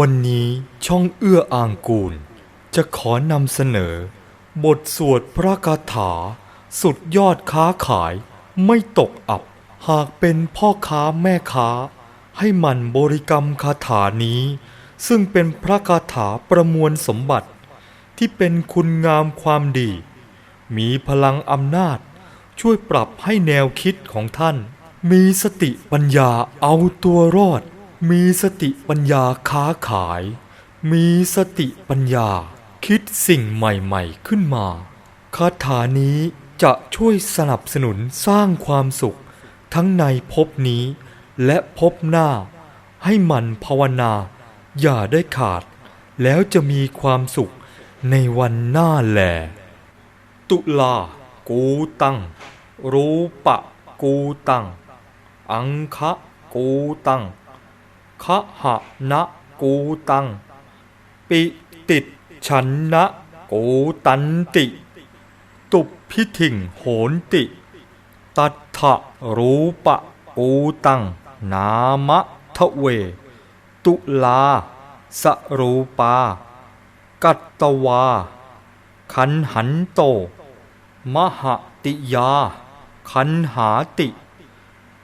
วันนี้ช่องเอื้ออ่างกูล จะขอนำเสนอ บทสวดพระคาถา สุดยอดค้าขายไม่ตกอับ หากเป็นพ่อค้าแม่ค้า ให้มันบริกรรมคาถานี้ ซึ่งเป็นพระคาถาประมวลสมบัติ ที่เป็นคุณงามความดี มีพลังอำนาจ ช่วยปรับให้แนวคิดของท่าน มีสติปัญญาเอาตัวรอด มีสติปัญญาค้าขาย มีสติปัญญาคิดสิ่งใหม่ ๆขึ้นมาคาถานี้จะช่วยสนับสนุนสร้างความสุข ทั้งในภพนี้และภพหน้า ให้มันภาวนา อย่าได้ขาด แล้วจะมีความสุขในวันหน้าแหลตุลา กูตัง รูปะ กูตัง อังคะ กูตัง คะหะนะกูตัง ปิติฉันนะกูตันติ ตุพิถิงโหนติ ตัทธะรูปะกูตัง นามะทะเว ตุลา สรูปา กัตตวา ขันหันโต มหติยา ขันหาติ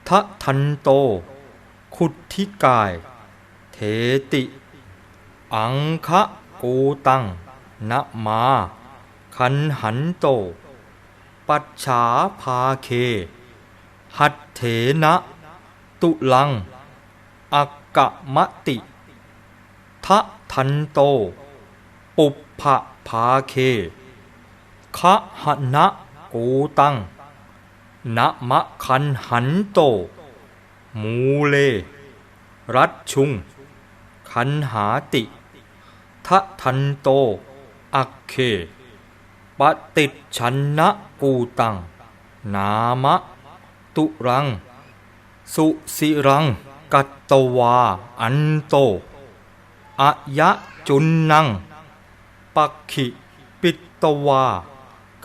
ทะทันโต ขุทธิกาย เทติ อังคะกูตังนะมาขันหันโต ปัจฉาภาเค หัตเถนะ ตุลัง อักกะมะติทะทันโต ปุพพะภาเคคะหะนะกูตังนะมะคันหันโต มูเล รัดชุง คันหาติทะทันโต อักเคปฏิดชันนะกูตัง นามะ ตุรัง สุสิรัง กัตตวา อันโตอะยะจุนนัง ปักขิ ปิตตวา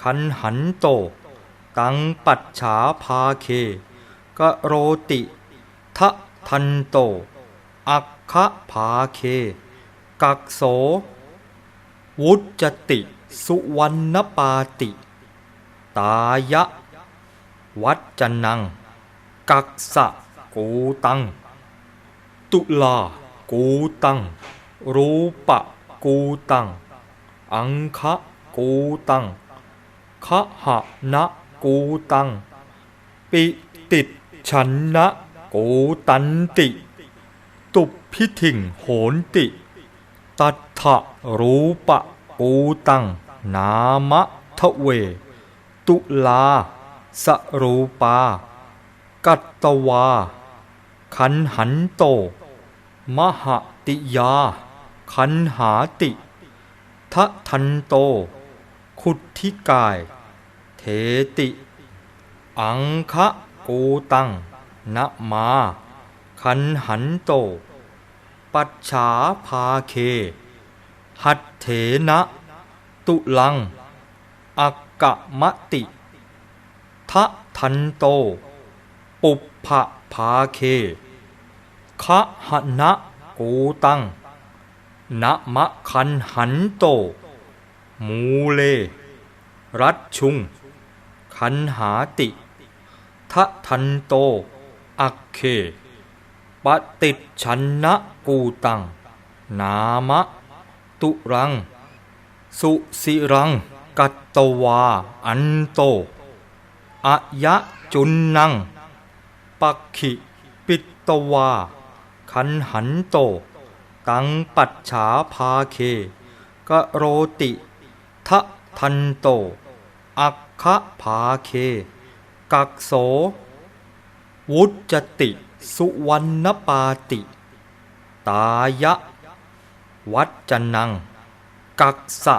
คันหันโต ตังปัจฉาภาเคกโรติทะทันโต อัก ขะภาเค กักโส วุจติ สุวรรณปาติ ตายะ วัจจนัง กักสะกูตัง ตุลากูตัง รูปะกูตัง อังคะกูตังคะหะนะกูตัง ปิติฉันนะกูตันติ ตุพิถิงโหนติ ตัทธะรูปะกูตัง นามะทะเว ตุลา สรูปา กัตตวา ขันหันโต มหติยา ขันหาติทะทันโต ขุทธิกาย เทติ อังคะกูตังนะมา ขันหันโต ปัจฉาภาเค หัตเถนะ ตุลัง อักกะมะติ ทะทันโต ปุพพะภาเคคะหะนะกูตังนะมะคันหันโต มูเล รัดชุง คันหาติทะทันโต อักเค ปฏิชันนะกูตัง นามะ ตุรัง สุสิรัง กัตตวา อันโตอะยะจุนนัง ปักขิ ปิตตวาคันหันโต ตังปัจฉาภาเคกะโรติทะทันโต อักขภาเค กักโส วุจติ สุวรรณปาติ ตายะ วัจจนัง กักสะ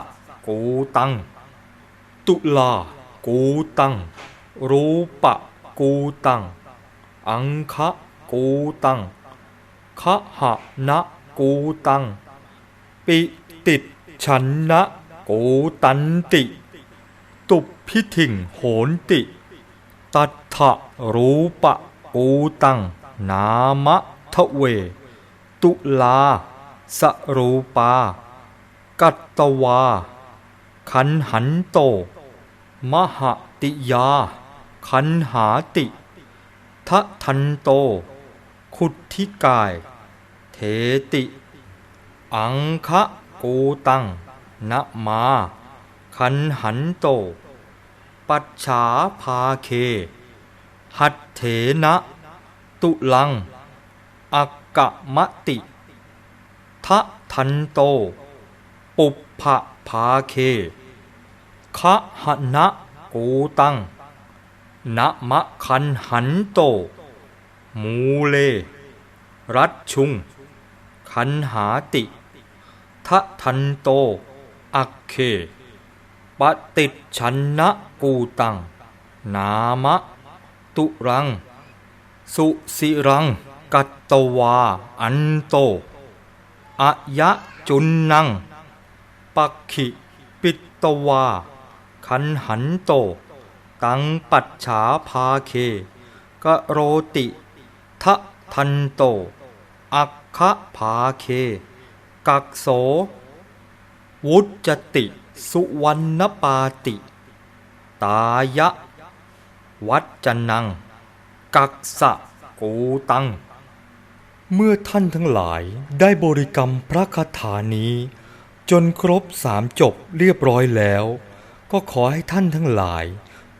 กูตัง ตุลากูตัง รูปะกูตัง อังคะกูตังคะหะนะกูตัง ปิติฉันนะกูตันติ ตุพิถิงโหนติ ตัทธะรูปะกูตัง นามะทะเว ตุลา สรูปา กัตตวา ขันหันโต มหติยา ขันหาติ ทะทันโต ขุทิกาย เทติ อังคะกูตังนะมา ขันหันโต ปัจฉาภาเค หัตเถนะ ตุลัง อักกะมะติ ทะทันโต ปุปภะภาเคคะหะนะกูตัง นะมะคันหันโต มูเล รัดชุง คันหาติ ทะทันโต อักเคปฏิชันนะกูตัง นามะ ตุรัง สุสิรัง กัตตวา อันโตอะยะจุนนัง ปักขิ ปิตตวาคันหันโต ตังปัจฉาภาเคกโรติทะทันโต อักคะภาเค กักโส วุจติ สุวรรณปาติ ตายะ วัจจนัง กักสะกูตัง เมื่อท่านทั้งหลายได้บริกรรมพระคาถานี้ จนครบสามจบเรียบร้อยแล้ว ก็ขอให้ท่านทั้งหลาย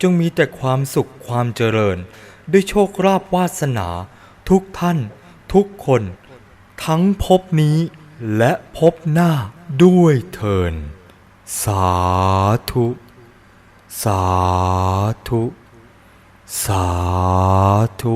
จงมีแต่ความสุขความเจริญ ด้วยโชคราบวาสนา ทุกท่าน ทุกคน ทั้งภพนี้และภพหน้าด้วยเทิน สาธุ สาธุ สาธุ